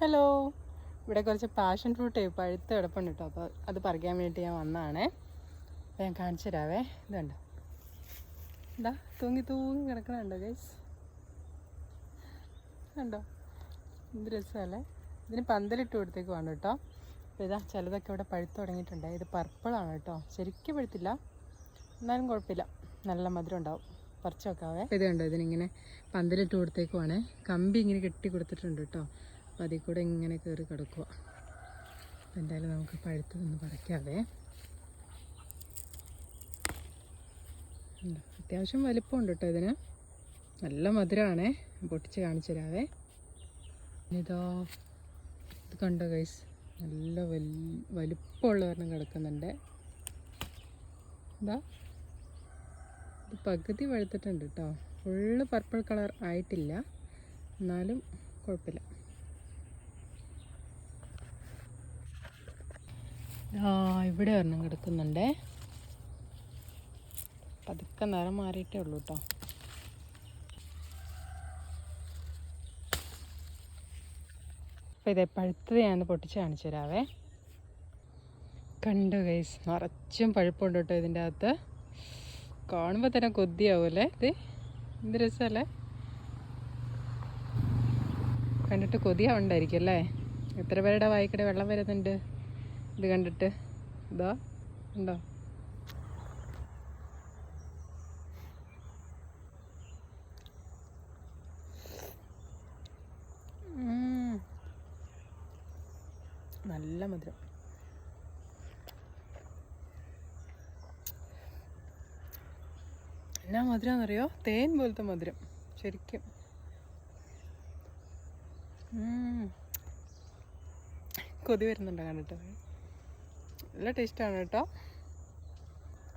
Hello ഇവിടെ കുറച്ച് passion fruit പഴുത്ത് കിടപ്പുണ്ട് കേട്ടോ അപ്പോൾ അത് പറിക്കാൻ വേണ്ടി ഞാൻ വന്നതാണേ അപ്പോൾ ഞാൻ കാണിച്ചു തരാവേ. ഇതുണ്ട് എന്താ തൂങ്ങി തൂങ്ങി കിടക്കണുണ്ടോ ഗൈസ് ഉണ്ടോ എന്ത് രസമല്ലേ? ഇതിന് പന്തലിട്ട് കൊടുത്തേക്ക് വേണം കേട്ടോ അപ്പോൾ ഇതാ ചിലതൊക്കെ ഇവിടെ പഴുത്ത് തുടങ്ങിയിട്ടുണ്ട്. ഇത് പർപ്പിളാണ് കേട്ടോ ശരിക്കും പഴുത്തില്ല. എന്നാലും കുഴപ്പമില്ല. നല്ല മധുരം ഉണ്ടാവും. പറിച്ചു വെക്കാവേ. ഇത് കണ്ടോ ഇതിനിങ്ങനെ പന്തലിട്ട് കൊടുത്തേക്കുവാണ് കമ്പി ഇങ്ങനെ കെട്ടി കൊടുത്തിട്ടുണ്ട് കേട്ടോ അതിൽ കൂടെ ഇങ്ങനെ കയറി കിടക്കുക എന്തായാലും നമുക്ക് പഴുത്തതൊന്ന് പറിക്കാവേ. ഉണ്ട്. അത്യാവശ്യം വലിപ്പമുണ്ട് കേട്ടോ ഇതിന്. നല്ല മധുരമാണേ പൊട്ടിച്ച് കാണിച്ചു തരാവേ. ഇതോ ഇത് കണ്ടോ ഗൈസ് നല്ല വൽ വലിപ്പമുള്ള ഒരെണ്ണം കിടക്കുന്നുണ്ട്. എന്താ ഇത് പകുതി വഴുത്തിട്ടുണ്ട് കേട്ടോ ഫുള്ള് പർപ്പിൾ കളർ ആയിട്ടില്ല. എന്നാലും കുഴപ്പമില്ല. ഇവിടെ ഒരെണ്ണം കിടക്കുന്നുണ്ടേ. പതുക്കെ നിറം മാറിയിട്ടേ ഉള്ളൂ കേട്ടോ അപ്പോൾ ഇതേ പഴുത്തത് ഞാൻ പൊട്ടിച്ച് കാണിച്ചു തരാവേ. കണ്ടു ഗൈസ് നിറച്ചും പഴുപ്പുണ്ട് കേട്ടോ ഇതിന്റെ അകത്ത്. കാണുമ്പോൾ തന്നെ കൊതിയാവുമല്ലേ ഇത്? എന്ത് രസമല്ലേ കണ്ടിട്ട് കൊതിയാവുണ്ടായിരിക്കും അല്ലേ? എത്ര പേരുടെ വായിക്കടെ വെള്ളം വരുന്നുണ്ട്? ഇത് കണ്ടിട്ട്. ഇതാ ഉണ്ടോ നല്ല മധുരം. എന്നാ മധുരം എന്നറിയോ തേൻ പോലത്തെ മധുരം ശരിക്കും. കൊതി വരുന്നുണ്ടോ കണ്ടിട്ട്? നല്ല ടേസ്റ്റാണ് കേട്ടോ.